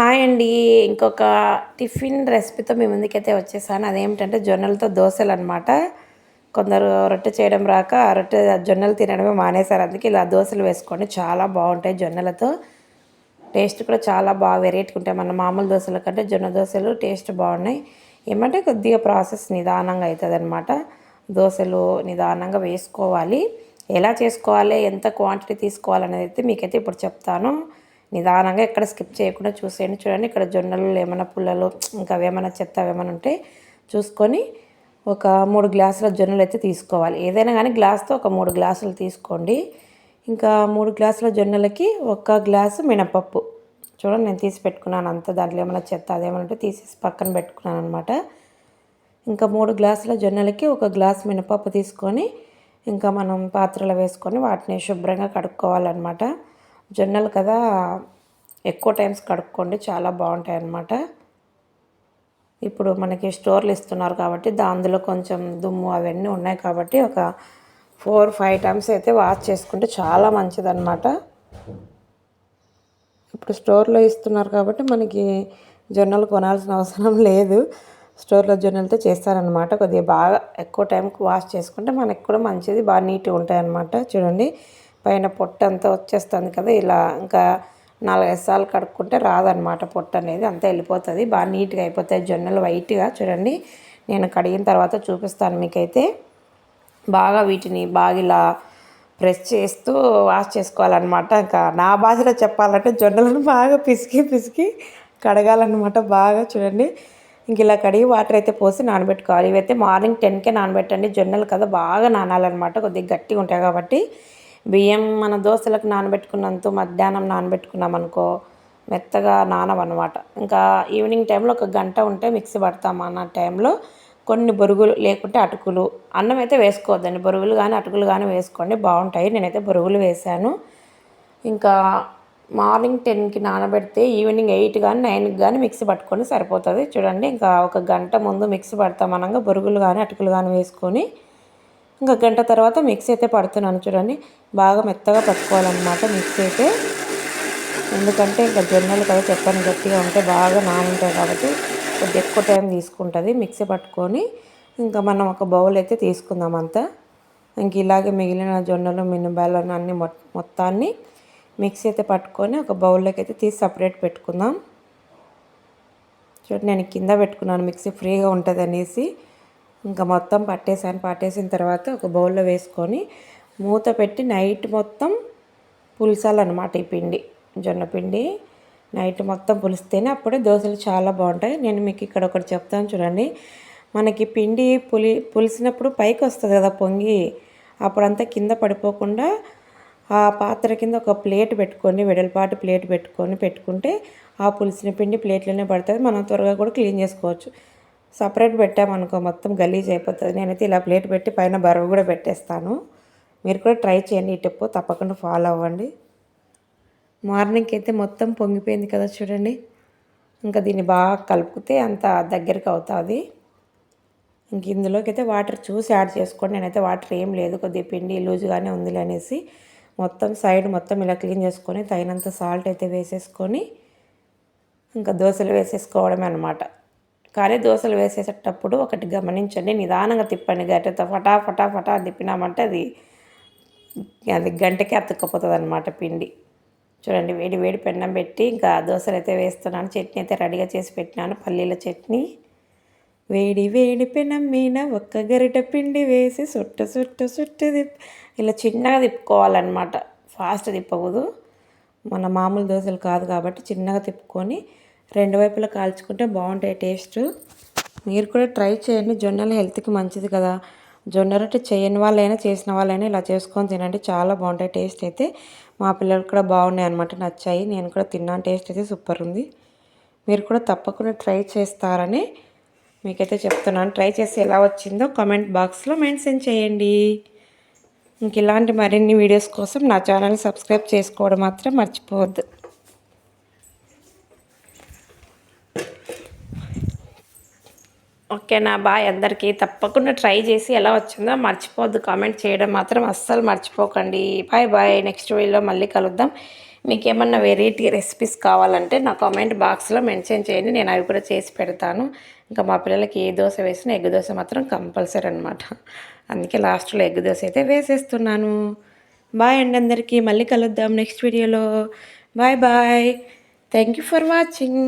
Hi అండి. ఇంకొక tiffin రెసిపీతో మీ ముందుకైతే వచ్చేసాను. అదేమిటంటే జొన్నలతో దోశలు అనమాట కొందరు రొట్టె చేయడం రాక ఆ రొట్టె జొన్నలు తినడమే మానేశారు. అందుకే ఇలా దోశలు వేసుకోండి. చాలా బాగుంటాయి జొన్నలతో. టేస్ట్ కూడా చాలా బాగా వెరైటీగా ఉంటాయి. మన మామూలు దోశల కంటే జొన్న దోశలు టేస్ట్ బాగున్నాయి. ఏమంటే కొద్దిగా ప్రాసెస్ నిదానంగా అవుతుంది అనమాట దోశలు నిదానంగా వేసుకోవాలి. ఎలా చేసుకోవాలి? ఎంత క్వాంటిటీ తీసుకోవాలనేది అయితే మీకైతే ఇప్పుడు చెప్తాను. నిదానంగా ఎక్కడ స్కిప్ చేయకుండా చూసేయండి. చూడండి ఇక్కడ జొన్నలు ఏమైనా పుల్లలు ఇంకా అవేమైనా చెత్త ఏమైనా ఉంటే చూసుకొని ఒక మూడు గ్లాసుల జొన్నలు అయితే తీసుకోవాలి. ఏదైనా కానీ గ్లాస్తో ఒక మూడు గ్లాసులు తీసుకోండి. ఇంకా మూడు గ్లాసుల జొన్నలకి ఒక గ్లాసు మినపప్పు. చూడండి నేను తీసి పెట్టుకున్నాను. అంత దాంట్లో ఏమైనా చెత్త అదేమైనా ఉంటే తీసేసి పక్కన పెట్టుకున్నాను అనమాట ఇంకా మూడు గ్లాసుల జొన్నలకి ఒక గ్లాస్ మినపప్పు తీసుకొని ఇంకా మనం పాత్రలో వేసుకొని వాటిని శుభ్రంగా కడుక్కోవాలన్నమాట. జొన్నలు కదా ఎక్కువ టైమ్స్ కడుక్కోండి చాలా బాగుంటాయి అన్నమాట ఇప్పుడు మనకి స్టోర్లు ఇస్తున్నారు కాబట్టి అందులో కొంచెం దుమ్ము అవన్నీ ఉన్నాయి కాబట్టి ఒక ఫోర్ ఫైవ్ టైమ్స్ అయితే వాష్ చేసుకుంటే చాలా మంచిదన్నమాట. ఇప్పుడు స్టోర్లో ఇస్తున్నారు కాబట్టి మనకి జొన్నలు కొనాల్సిన అవసరం లేదు. స్టోర్లో జొన్నలతో చేస్తారనమాట కొద్దిగా బాగా ఎక్కువ టైంకి వాష్ చేసుకుంటే మనకి కూడా మంచిది బాగా నీట్గా ఉంటాయి అన్నమాట చూడండి పైన పొట్టు అంతా వచ్చేస్తుంది కదా ఇలా ఇంకా నాలుగైదు సార్లు కడుక్కుంటే రాదనమాట పొట్టు అనేది అంతా వెళ్ళిపోతుంది. బాగా నీట్గా అయిపోతాయి జొన్నలు వైట్గా. చూడండి నేను కడిగిన తర్వాత చూపిస్తాను మీకైతే. బాగా వీటిని బాగా ఇలా ప్రెస్ చేస్తూ వాష్ చేసుకోవాలన్నమాట. ఇంకా నా భాషలో చెప్పాలంటే జొన్నలను బాగా పిసికి పిసికి కడగాలన్నమాట బాగా. చూడండి ఇంక ఇలా కడిగి వాటర్ అయితే పోసి నానబెట్టుకోవాలి. ఇవైతే మార్నింగ్ టెన్కే నానబెట్టండి. జొన్నలు కదా బాగా నానాలన్నమాట. కొద్దిగా గట్టిగా ఉంటాయి కాబట్టి బియ్యం మన దోశలకు నానబెట్టుకున్నంత మధ్యాహ్నం నానబెట్టుకున్నాం అనుకో మెత్తగా నానవన్నమాట. ఇంకా ఈవినింగ్ టైంలో ఒక గంట ఉంటే మిక్సీ పడతాం అన్న టైంలో కొన్ని బొరుగులు లేకుంటే అటుకులు. అన్నం అయితే వేసుకోవద్దండి. బొరుగులు కానీ అటుకులు కానీ వేసుకోండి. బాగుంటాయి. నేనైతే బొరుగులు వేసాను ఇంకా మార్నింగ్ టెన్కి నానబెడితే ఈవినింగ్ ఎయిట్ కానీ నైన్కి కానీ మిక్సీ పట్టుకొని సరిపోతుంది. చూడండి ఇంకా ఒక గంట ముందు మిక్సీ పడతాం అనగా బొరుగులు కానీ అటుకులు కానీ వేసుకొని ఇంకా గంట తర్వాత మిక్సీ అయితే పడుతున్నాను చూడండి. బాగా మెత్తగా పట్టుకోవాలన్నమాట మిక్సీ అయితే. ఎందుకంటే ఇంకా జొన్నలు కదా చెప్పని గట్టిగా ఉంటే బాగా నానుంటాయి కాబట్టి కొద్దిగా ఎక్కువ టైం తీసుకుంటుంది మిక్సీ పట్టుకొని. ఇంకా మనం ఒక బౌల్ అయితే తీసుకుందాం అంతా. ఇంక ఇలాగే మిగిలిన జొన్నలు మినుబాలను అన్ని మొత్తాన్ని మిక్సీ అయితే పట్టుకొని ఒక బౌల్లోకి అయితే తీసి సపరేట్ పెట్టుకుందాం. చూడండి నేను కింద పెట్టుకున్నాను మిక్సీ ఫ్రీగా ఉంటుంది అనేసి ఇంకా మొత్తం పట్టేసాను. పట్టేసిన తర్వాత ఒక బౌల్లో వేసుకొని మూత పెట్టి నైట్ మొత్తం పులిసాలన్నమాట ఈ పిండి జొన్న పిండి. నైట్ మొత్తం పులిస్తేనే అప్పుడే దోశలు చాలా బాగుంటాయి. నేను మీకు ఇక్కడ ఒకటి చెప్తాను చూడండి. మనకి పిండి పులి పులిసినప్పుడు పైకి వస్తుంది కదా పొంగి అప్పుడంతా కింద పడిపోకుండా ఆ పాత్ర కింద ఒక ప్లేట్ పెట్టుకొని వెడల్పాటు ప్లేట్ పెట్టుకొని పెట్టుకుంటే ఆ పులిసిన పిండి ప్లేట్లోనే పడుతుంది. మనం త్వరగా కూడా క్లీన్ చేసుకోవచ్చు. సపరేట్ పెట్టామనుకో మొత్తం గలీజ్ అయిపోతుంది. నేనైతే ఇలా ప్లేట్ పెట్టి పైన బరువు కూడా పెట్టేస్తాను. మీరు కూడా ట్రై చేయండి ఈ టిప్పు. తప్పకుండా ఫాలో అవ్వండి. మార్నింగ్కి అయితే మొత్తం పొంగిపోయింది కదా చూడండి. ఇంకా దీన్ని బాగా కలుపుకుతే అంత దగ్గరికి అవుతుంది. ఇంక ఇందులోకి అయితే వాటర్ చూసి యాడ్ చేసుకోండి. నేనైతే వాటర్ ఏం లేదు. కొద్దిగా పిండి లూజుగానే ఉంది అనేసి మొత్తం సైడ్ మొత్తం ఇలా క్లీన్ చేసుకొని తగినంత సాల్ట్ అయితే వేసేసుకొని ఇంకా దోశలు వేసేసుకోవడమే అనమాట కానీ దోశలు వేసేటప్పుడు ఒకటి గమనించండి. నిదానంగా తిప్పండి. గట్టెతో ఫటా ఫటా ఫటా తిప్పినామంటే అది అది గంటకే అతుక్కపోతుంది అనమాట పిండి. చూడండి వేడి వేడి పెన్నం పెట్టి ఇంకా దోశలు అయితే వేస్తున్నాను. చట్నీ అయితే రెడీగా చేసి పెట్టినాను. పల్లీల చట్నీ. వేడి వేడి పెనం మీద ఒక్క గరిట పిండి వేసి సుట్టు సుట్ట సుట్టు తిప్పి ఇలా చిన్నగా తిప్పుకోవాలన్నమాట. ఫాస్ట్ తిప్పకూడదు. మన మామూలు దోశలు కాదు కాబట్టి చిన్నగా తిప్పుకొని రెండు వైపులా కాల్చుకుంటే బాగుంటాయి టేస్ట్. మీరు కూడా ట్రై చేయండి. జొన్నలు హెల్త్కి మంచిది కదా. జొన్న రొట్టె చేయని వాళ్ళైనా చేసిన వాళ్ళైనా ఇలా చేసుకొని తినండి. చాలా బాగుంటాయి టేస్ట్ అయితే. మా పిల్లలు కూడా బాగున్నాయి అనమాట నచ్చాయి. నేను కూడా తిన్నాను. టేస్ట్ అయితే సూపర్ ఉంది. మీరు కూడా తప్పకుండా ట్రై చేస్తారని మీకైతే చెప్తున్నాను. ట్రై చేసి ఎలా వచ్చిందో కామెంట్ బాక్స్లో మెన్షన్ చేయండి. ఇంక ఇలాంటి మరిన్ని వీడియోస్ కోసం నా ఛానల్ సబ్స్క్రైబ్ చేసుకోవడం మాత్రం మర్చిపోవద్దు. ఓకేనా బాయ్ అందరికీ తప్పకుండా ట్రై చేసి ఎలా వచ్చిందో మర్చిపోవద్దు. కామెంట్ చేయడం మాత్రం అస్సలు మర్చిపోకండి. Bye bye. నెక్స్ట్ వీడియోలో మళ్ళీ కలుద్దాం. మీకు ఏమన్నా వెరైటీ రెసిపీస్ కావాలంటే నా కామెంట్ బాక్స్లో మెన్షన్ చేయండి. నేను అవి కూడా చేసి పెడతాను. ఇంకా మా పిల్లలకి ఏ దోశ వేసినా ఎగ్ దోశ మాత్రం కంపల్సరీ అనమాట అందుకే లాస్ట్లో ఎగ్ దోశ అయితే వేసేస్తున్నాను. బాయ్ అండి అందరికీ. మళ్ళీ కలుద్దాం నెక్స్ట్ వీడియోలో. Bye bye. Thank you for watching.